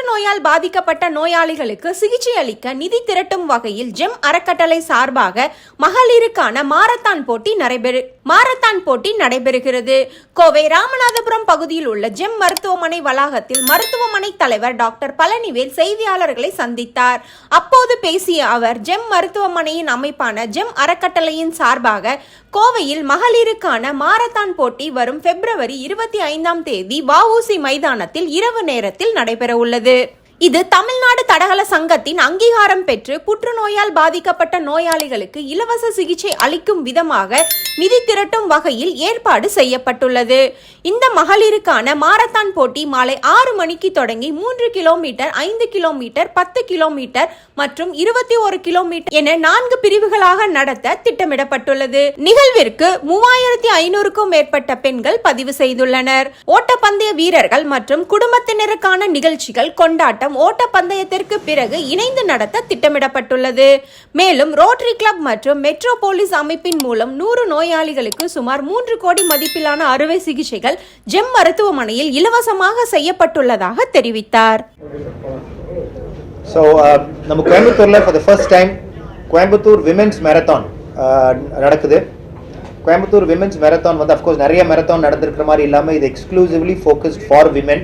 புற்றுநோயால் பாதிக்கப்பட்ட நோயாளிகளுக்கு சிகிச்சை அளிக்க நிதி திரட்டும் வகையில் ஜெம் அறக்கட்டளை சார்பாக மகளிருக்கான மாரத்தான் போட்டி நடைபெறு மாரத்தான் போட்டி நடைபெறுகிறது. கோவை ராமநாதபுரம் பகுதியில் உள்ள ஜெம் மருத்துவமனை வளாகத்தில் மருத்துவமனை தலைவர் டாக்டர் பழனிவேல் செய்தியாளர்களை சந்தித்தார். அப்போது பேசிய அவர் ஜெம் மருத்துவமனையின் அமைப்பான ஜெம் அறக்கட்டளையின் சார்பாக கோவையில் மகளிருக்கான மாரத்தான் போட்டி வரும் பிப்ரவரி இருபத்தி ஐந்தாம் தேதி வஉசி மைதானத்தில் இரவு நேரத்தில் நடைபெற உள்ளது இது தமிழ்நாடு தடகள சங்கத்தின் அங்கீகாரம் பெற்று புற்றுநோயால் பாதிக்கப்பட்ட நோயாளிகளுக்கு இலவச சிகிச்சை அளிக்கும் விதமாக நிதி திரட்டும் வகையில் ஏற்பாடு செய்யப்பட்டுள்ளது. இந்த மகளிருக்கான மாரத்தான் போட்டி மாலை ஆறு மணிக்கு தொடங்கி மூன்று கிலோமீட்டர் ஐந்து கிலோமீட்டர் பத்து கிலோமீட்டர் மற்றும் இருபத்தி ஒரு கிலோமீட்டர் என நான்கு பிரிவுகளாக நடத்த திட்டமிடப்பட்டுள்ளது. நிகழ்விற்கு மூவாயிரத்தி ஐநூறுக்கும் மேற்பட்ட பெண்கள் பதிவு செய்துள்ளனர். ஓட்டப்பந்தய வீரர்கள் மற்றும் குடும்பத்தினருக்கான நிகழ்ச்சிகள் கொண்டாட்டம் ஓட்டப்பந்தயத்திற்கு பிறகு இணைந்து நடத்த திட்டமிடப்பட்டுள்ளது. மேலும் ரோட்டரி கிளப் மற்றும் மெட்ரோபோலிஸ் அமைப்பின் மூலம் நூறு நோயாளிகளுக்கு சுமார் மூன்று கோடி மதிப்பிலான அறுவை சிகிச்சைகள் ஜெம் மருத்துவமனையில் இலவசமாக செய்யப்பட்டுள்ளதாக தெரிவித்தார். ஸோ uh, நம்ம கோயம்புத்தூரில் for the first time Coimbatore women's marathon uh, நடக்குது. கோயம்புத்தூர் விமென்ஸ் மேரத்தான் வந்து அஃப்கோர்ஸ் நிறைய மேரத்தான் நடந்திருக்கிற மாதிரி இல்லாமல் இது exclusively focused for women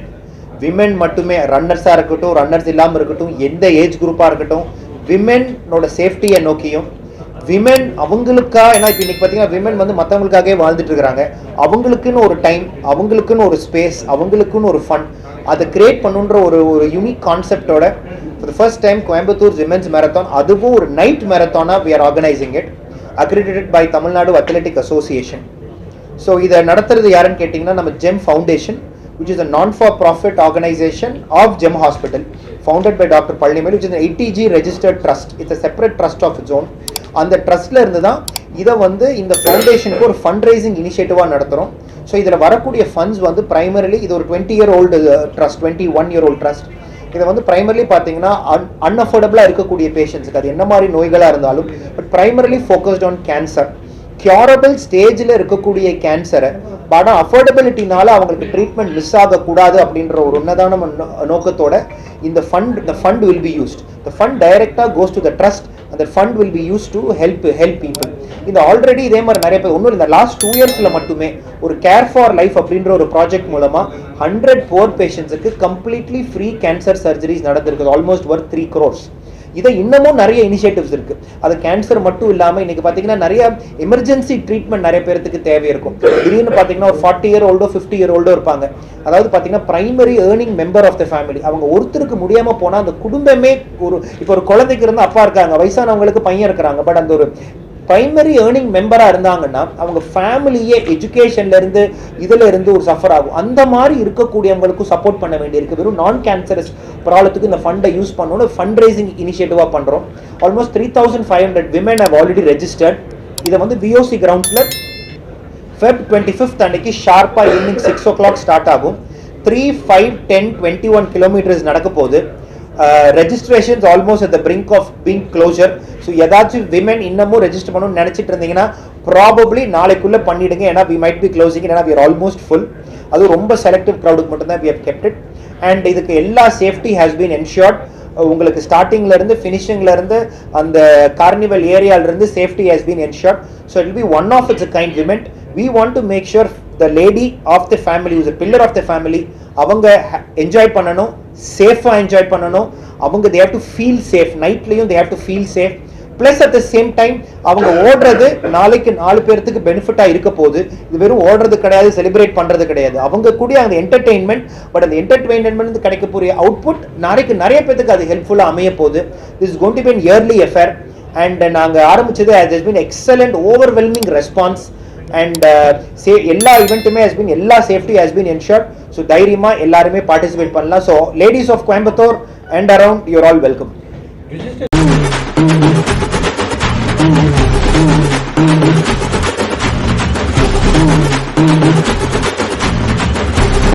women மட்டுமே ரன்னர்ஸாக இருக்கட்டும் ரன்னர்ஸ் இல்லாமல் இருக்கட்டும் எந்த ஏஜ் குரூப்பாக இருக்கட்டும் விமென்னோட சேஃப்டியை நோக்கியும் விமென் அவங்களுக்காக ஏன்னா இப்போ இன்னைக்கு பார்த்தீங்கன்னா விமென் வந்து மற்றவங்களுக்காகவே வாழ்ந்துட்டு இருக்கிறாங்க. அவங்களுக்குன்னு ஒரு டைம் அவங்களுக்குன்னு ஒரு ஸ்பேஸ் அவங்களுக்குன்னு ஒரு ஃபன் அதை கிரியேட் பண்ணுன்ற ஒரு ஒரு unique கான்செப்டோட for first time Coimbatore women's marathon அதுவும் ஒரு night மேரத்தானாக we are organising it accredited by Tamil Nadu athletic association so இதை நடத்துறது யாருன்னு கேட்டிங்கன்னா நம்ம Gem foundation which is a non-for-profit organization of Gem Hospital, founded by Dr. Pallimel, which is an 80G registered trust. It's a separate trust of its own. அந்த ட்ரஸ்ட்ல இருந்து தான் இதை வந்து இந்த ஃபவுண்டேஷனுக்கு ஒரு ஃபண்ட் ரைசிங் இனிஷியேட்டிவாக நடத்துகிறோம் ஸோ இதில் வரக்கூடிய ஃபண்ட்ஸ் வந்து ப்ரைமரிலி இது ஒரு twenty year old trust twenty one year old trust இதை வந்து ப்ரைமர்லி பார்த்தீங்கன்னா அன் அன்அஃபோர்டபுளாக இருக்கக்கூடிய பேஷண்ட்ஸுக்கு அது என்ன மாதிரி நோய்களாக இருந்தாலும் but primarily focused on cancer curable ஸ்டேஜில் இருக்கக்கூடிய கேன்சரை பட் அஃபோர்டபிலிட்டினால அவங்களுக்கு ட்ரீட்மெண்ட் மிஸ் ஆகக்கூடாது அப்படின்ற ஒரு உன்னதான நோக்கத்தோட இந்த ஃபண்ட் இந்த fund will be used the fund டைரெக்டாக கோஸ் டு த ட்ரஸ்ட் அந்த fund will be use to help help people இந்த ஆல்ரெடி இதே மாதிரி நிறைய பேர் ஒன்றும் இந்த லாஸ்ட் டூ இயர்ஸில் மட்டுமே ஒரு கேர் ஃபார் லைஃப் அப்படின்ற ஒரு ப்ராஜெக்ட் மூலமாக ஹண்ட்ரட் போர் பேஷண்ட்ஸுக்கு கம்ப்ளீட்லி ஃப்ரீ கேன்சர் சர்ஜரிஸ் நடந்திருக்குது. ஆல்மோஸ்ட் ஒர்த் த்ரீ க்ரோர்ஸ் இதை இன்னமும் நிறைய இனிஷியேட்டிவ்ஸ் இருக்கு. அது கேன்சர் மட்டும் இல்லாமல் இன்னைக்கு பார்த்தீங்கன்னா நிறைய எமர்ஜென்சி ட்ரீட்மெண்ட் நிறைய பேருக்கு தேவை இருக்கும். திடீர்னு பார்த்தீங்கன்னா ஒரு ஃபார்ட்டி இயர் ஓல்டோ ஃபிஃப்டி இயர் ஓல்டோ இருப்பாங்க. அதாவது பார்த்தீங்கன்னா primary earning member of the family அவங்க ஒருத்தருக்கு முடியாமல் போனால் அந்த குடும்பமே ஒரு இப்போ ஒரு குழந்தைக்கு இருந்து அப்பா இருக்காங்க வயசானவங்களுக்கு பையன் இருக்கிறாங்க. பட் அந்த ஒரு பிரைமரி ஏர்னிங் மெம்பராக இருந்தாங்கன்னா அவங்க ஃபேமிலியே எஜுகேஷன்லேருந்து இதில் இருந்து ஒரு சஃபர் ஆகும். அந்த மாதிரி இருக்கக்கூடியவங்களுக்கும் சப்போர்ட் பண்ண வேண்டியிருக்கு. வெறும் நான் கேன்சரஸ் ப்ராப்ளத்துக்கு இந்த ஃபண்டை யூஸ் பண்ணணும் ஃபண்ட் ரைசிங் இனிஷியேட்டிவாக பண்ணுறோம் almost three thousand five hundred women have already registered இதை வந்து பிஓசி கிரவுண்ட்ஸில் ஃபெப் டுவெண்ட்டி ஃபிஃப்த் அன்னைக்கு ஷார்ப்பாக evening six o'clock start ஆகும். Three five ten twenty one kilometres நடக்க போகுது. Registrations almost at the brink of being closure so ஏதாச்சும் women இன்னமும் ரெஜிஸ்டர் பண்ணணும்னு நினச்சிட்டு இருந்தீங்கன்னா ப்ராபப்ளி நாளைக்குள்ளே பண்ணிடுங்க ஏன்னா வி மைட் பி க்ளோசிங் ஏன்னா வி ஆர் ஆல்மோஸ்ட் ஃபுல் அதுவும் ரொம்ப செலக்டிவ் க்ரௌடுக்கு மட்டும்தான் we have kept it and இதுக்கு எல்லா சேஃப்டி ஹேஸ் பீன் என்ஷோர்ட் உங்களுக்கு ஸ்டார்டிங்ல இருந்து அந்த carnival ஏரியாவிலேருந்து safety has been ensured so it be one of its kind women we want to make sure the lady of the family is pillar of the family அவங்க enjoy பண்ணணும் சேஃபாக enjoy பண்ணணும். அவங்க they have to feel safe நைட்லேயும் they have to feel safe plus at the same time அவங்க ஓடுறது நாளைக்கு நாலு பேர்த்துக்கு பெனிஃபிட்டாக இருக்க போகுது. இது வெறும் ஓடுறது கிடையாது செலிப்ரேட் பண்ணுறது கிடையாது. அவங்க கூடிய அந்த என்டர்டெயின்மெண்ட் பட் அந்த என்டர்டெயின்மெண்ட் கிடைக்கக்கூடிய அவுட்புட் நாளைக்கு நிறைய பேர்த்துக்கு அது ஹெல்ப்ஃபுல்லாக அமைய போகுது. This going to be yearly affair and நாங்கள் ஆரம்பிச்சது has been excellent overwhelming response and say எல்லா இவெண்ட்டுமே ஹஸ் பின் எல்லா safety has been ensured so தைரியமாக எல்லாருமே பார்ட்டிசிபேட் பண்ணலாம். So ladies of Coimbatore and around you're all welcome